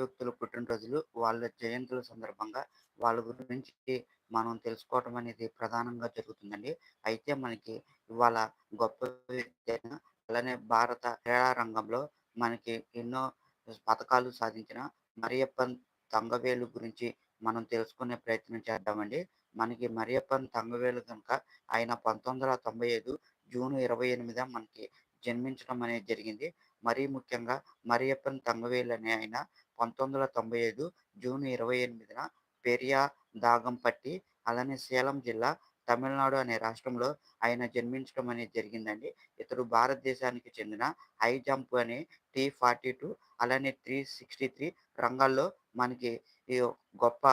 వ్యక్తుల పుట్టినరోజులు, వాళ్ళ జయంతుల సందర్భంగా వాళ్ళ గురించి మనం తెలుసుకోవటం అనేది ప్రధానంగా జరుగుతుందండి. అయితే మనకి ఇవాళ గొప్ప వ్యక్తి అయిన అలానే భారత క్రీడా రంగంలో మనకి ఎన్నో పథకాలు సాధించిన మరియప్పన్ తంగవేలు గురించి మనం తెలుసుకునే ప్రయత్నం చేద్దామండి. మనకి మరియప్పన్ తంగవేలు కనుక ఆయన 1995 జూన్ 28న మనకి జన్మించడం అనేది జరిగింది. మరీ ముఖ్యంగా మరియప్పన్ తంగవేలు అనే ఆయన 1995 జూన్ 28న పెరియా దాగంపట్టి అలానే సేలం జిల్లా, తమిళనాడు అనే రాష్ట్రంలో ఆయన జన్మించడం అనేది జరిగిందండి. ఇతడు భారతదేశానికి చెందిన హై జంప్ అనే టీ ఫార్టీ టూ అలానే 363 రంగాల్లో మనకి ఈ గొప్ప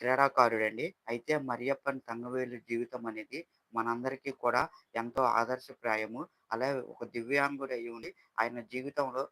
క్రీడాకారుడండి. అయితే మరియప్పన్ తంగవేలు జీవితం అనేది మనందరికీ కూడా ఎంతో ఆదర్శప్రాయము. అలాగే ఒక దివ్యాంగుడు అయ్యుండి ఆయన జీవితంలో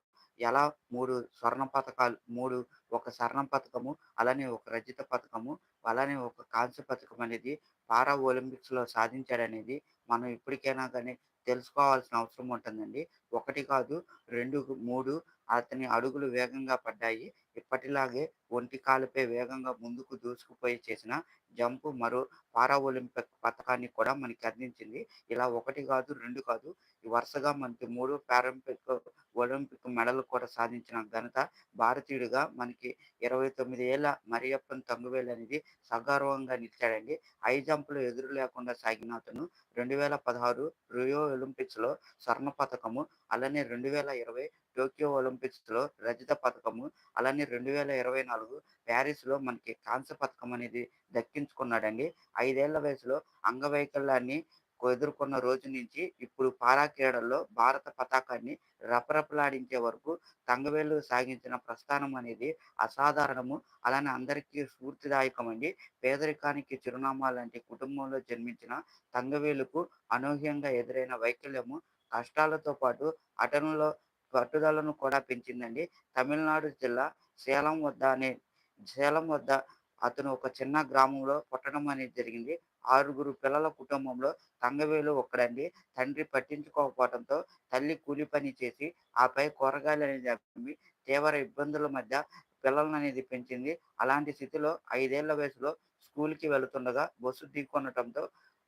ఎలా మూడు స్వర్ణ పథకాలు మూడు ఒక స్వర్ణ పథకము అలానే ఒక రజిత పథకము అలానే ఒక కాంస్య పథకం అనేది పారా ఒలింపిక్స్‌లో సాధించాడనేది మనం ఇప్పటికైనా కానీ తెలుసుకోవాల్సిన అవసరం ఉంటుందండి. ఒకటి కాదు 2, 3 అతని అడుగులు వేగంగా పడ్డాయి. ఇప్పటిలాగే ఒంటి కాలుపై వేగంగా ముందుకు దూసుకుపోయి చేసిన జంప్ మరో పారా ఒలింపిక్ పథకాన్ని కూడా మనకి అందించింది. ఇలా ఒకటి కాదు, రెండు కాదు వరుసగా మనకి 3 పారాలింపిక్, ఒలింపిక్ మెడల్ కూడా సాధించిన ఘనత భారతీయుడిగా మనకి ఇరవై తొమ్మిది ఏళ్ళ మరియప్పన్ తంగువేలు అనేది సగర్వంగా నిలిచాడండి. హై జంప్‌లో ఎదురు లేకుండా సాగిన అతను 2016 రియో ఒలింపిక్స్‌లో స్వర్ణ పథకము అలానే 2020 టోక్యో ఒలింపిక్స్‌లో రజత పతకము, అలానే 2024 ప్యారిస్‌లో మనకి కాంస్య పతకం అనేది దక్కించుకున్నాడండి. ఐదేళ్ళ వయసులో అంగవైకల్యాన్ని ఎదుర్కొన్న రోజు నుంచి ఇప్పుడు పారా క్రీడల్లో భారత పతాకాన్ని రపరపలాడించే వరకు తంగవేలు సాగించిన ప్రస్థానం అనేది అసాధారణము. అలానే అందరికీ స్ఫూర్తిదాయకమండి. పేదరికానికి చిరునామా లాంటి కుటుంబంలో జన్మించిన తంగవేలుకు అనూహ్యంగా ఎదురైన వైకల్యము కష్టాలతో పాటు అటనులో పట్టుదలను కూడా పెంచిందండి. తమిళనాడు జిల్లా సేలం వద్ద అనే సేలం వద్ద అతను ఒక చిన్న గ్రామంలో పుట్టడం అనేది జరిగింది. ఆరుగురు పిల్లల కుటుంబంలో తంగవేలు ఒక్కడండి. తండ్రి పట్టించుకోకపోవడంతో తల్లి కూలి పని చేసి, ఆపై కూరగాయలనేది అమ్మి తీవ్ర ఇబ్బందుల మధ్య పిల్లలననేది పెంచింది. అలాంటి స్థితిలో ఐదేళ్ళ వయసులో స్కూల్‌కి వెళుతుండగా బస్సు ఢీకొనటంతో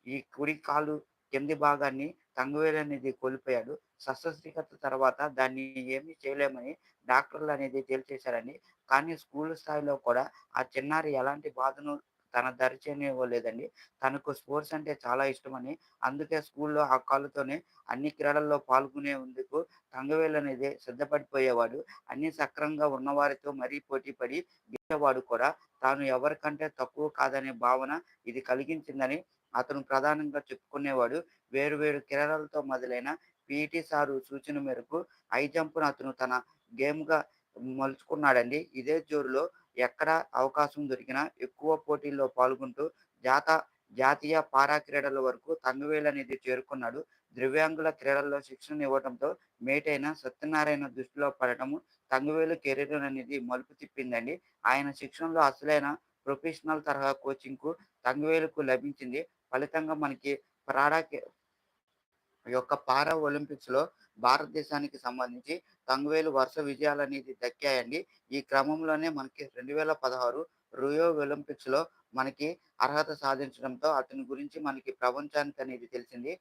ఈ కుడి కాలు కింది భాగాన్ని తంగువేలు అనేది కోల్పోయాడు. శస్త్రచికిత్స తర్వాత దాన్ని ఏమీ చేయలేమని డాక్టర్లు అనేది తేల్చేశారని కానీ స్కూల్ స్థాయిలో కూడా ఆ చిన్నారి ఎలాంటి బాధను తన దరిచేనివ్వలేదండి తనకు స్పోర్ట్స్ అంటే చాలా ఇష్టమని, అందుకే స్కూల్‌లో ఆ కాలుతోనే అన్ని క్రీడల్లో పాల్గొనేందుకు తంగవేలు అనేది సిద్ధపడిపోయేవాడు. అన్ని సక్రమంగా ఉన్నవారితో మరీ పోటీ పడి గెలిచేవాడు కూడా. తాను ఎవరికంటే తక్కువ కాదనే భావన ఇది కలిగించిందని అతను ప్రధానంగా చెప్పుకునేవాడు. వేరు వేరు క్రీడలతో మొదలైన పీఈటీ సారు సూచన మేరకు హై జంప్‌ను అతను తన గేమ్‌గా మలుచుకున్నాడండి. ఇదే జోరులో ఎక్కడ అవకాశం దొరికినా ఎక్కువ పోటీల్లో పాల్గొంటూ జాత జాతీయ పారా క్రీడల వరకు తంగవేలు అనేది చేరుకున్నాడు. దివ్యాంగుల క్రీడల్లో శిక్షణ ఇవ్వడంతో మేటైన సత్యనారాయణ దృష్టిలో పడటము తంగవేలు కెరీర్ అనేది మలుపు తిప్పిందండి. ఆయన శిక్షణలో అసలైన ప్రొఫెషనల్ తరహా కోచింగ్‌కు తంగవేలుకు లభించింది. ఫలితంగా మనకి ప్రాడాకి యొక్క పారా ఒలింపిక్స్‌లో భారతదేశానికి సంబంధించి తంగువేలు వరుస విజయాలనేది దక్కాయండి. ఈ క్రమంలోనే మనకి 2016 రియో ఒలింపిక్స్‌లో మనకి అర్హత సాధించడంతో అతని గురించి మనకి ప్రపంచానికి అనేది తెలిసింది.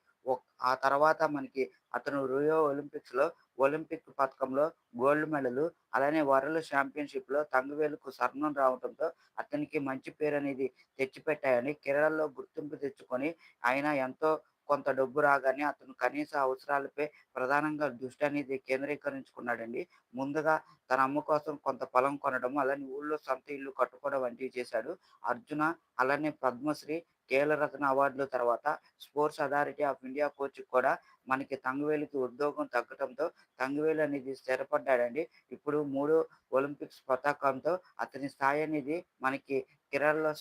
ఆ తర్వాత మనకి అతను రియో ఒలింపిక్స్‌లో ఒలింపిక్ పథకంలో గోల్డ్ మెడలు, అలానే వరల్డ్ ఛాంపియన్‌షిప్‌లో తంగువేలుకు స్వర్ణం రావడంతో అతనికి మంచి పేరు అనేది తెచ్చిపెట్టాయని క్రీడల్లో గుర్తింపు తెచ్చుకొని ఆయన ఎంతో కొంత డబ్బు రాగానే అతను కనీస అవసరాలపై ప్రధానంగా దృష్టి అనేది కేంద్రీకరించుకున్నాడండి. ముందుగా తన అమ్మ కోసం కొంత పొలం కొనడం, అలానే ఊళ్ళో సొంత ఇల్లు కట్టుకోవడం వంటివి చేశాడు. అర్జున, అలానే పద్మశ్రీ, ఖేలరత్న అవార్డుల తర్వాత Sports Authority of India coach కూడా మనకి తంగువేలుకి ఉద్యోగం తగ్గడంతో తంగువేలు అనేది స్థిరపడ్డాడండి. ఇప్పుడు మూడో ఒలింపిక్స్ పతాకంతో అతని స్థాయి అనేది మనకి క్రీడల్లో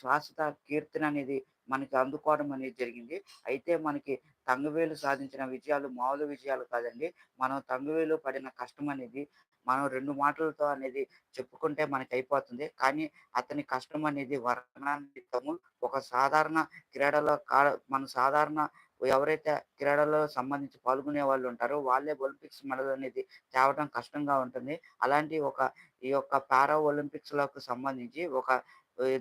శ్వాసత కీర్తన అనేది మనకి అందుకోవడం అనేది జరిగింది. అయితే మనకి తంగవేలు సాధించిన విజయాలు మామూలు విజయాలు కాదండి. మనం తంగవేలు పడిన కష్టం అనేది మనం రెండు మాటలతో అనేది చెప్పుకుంటే మనకి అయిపోతుంది కానీ అతని కష్టం అనేది వర్ణనాతీతము. ఒక సాధారణ క్రీడలో కా మన సాధారణ ఎవరైతే క్రీడల్లో సంబంధించి పాల్గొనే వాళ్ళు ఉంటారో వాళ్ళే ఒలింపిక్స్ మెడల్ అనేది తేవడం కష్టంగా ఉంటుంది. అలాంటి ఒక ఈ యొక్క పారా ఒలింపిక్స్‌లకు సంబంధించి ఒక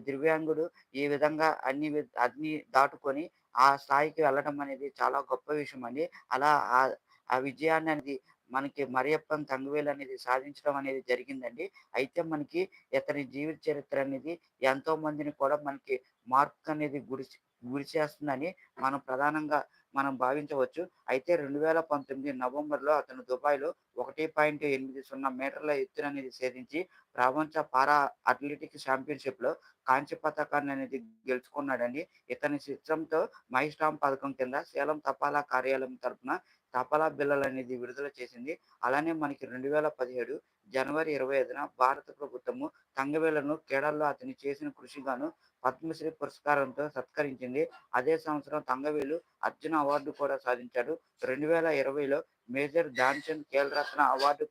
దివ్యాంగుడు ఈ విధంగా అన్ని అన్ని దాటుకొని ఆ స్థాయికి వెళ్ళడం అనేది చాలా గొప్ప విషయం అండి. అలా ఆ ఆ విజయాన్ని అనేది మనకి మరియప్పన్ తంగువేలు అనేది సాధించడం అనేది జరిగిందండి. అయితే మనకి ఇతని జీవిత చరిత్ర అనేది ఎంతో మందిని కూడా మనకి మార్క్ అనేది గురి గురి చేస్తుందని మనం ప్రధానంగా మనం భావించవచ్చు. అయితే 2019 నవంబర్‌లో అతను దుబాయ్‌లో 1.80 మీటర్ల ఎత్తున అనేది సేధించి ప్రపంచ పారా అథ్లెటిక్ ఛాంపియన్‌షిప్‌లో కాంస్య పథకాన్ని అనేది గెలుచుకున్నాడని ఇతని చిత్రంతో మై పథకం కింద సేలం తపాలా కార్యాలయం తరపున తపాలా బిళ్ళలనేది విడుదల చేసింది. అలానే మనకి 2017 జనవరి 25న భారత ప్రభుత్వము తంగవేలను క్రీడల్లో అతను చేసిన కృషిగాను పద్మశ్రీ పురస్కారంతో సత్కరించింది. అదే సంవత్సరం తంగవేలు అర్జున అవార్డు కూడా సాధించాడు. 2020లో మేజర్ ధ్యాన్‌చంద్ ఖేల్ రత్న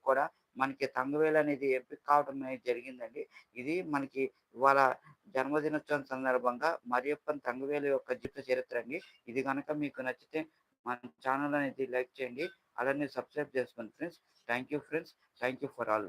కూడా మనకి తంగవేలు అనేది ఎంపిక కావడం అనేది జరిగిందండి. ఇది మనకి ఇవాళ జన్మదినోత్సవం సందర్భంగా మరియప్పన్ తంగవేలు యొక్క జీవిత చరిత్ర అండి. ఇది కనుక మీకు నచ్చితే మన ఛానల్ అనేది లైక్ చేయండి. అలానే సబ్స్క్రైబ్ చేసుకోండి friends. Thank you friends. Thank you for all.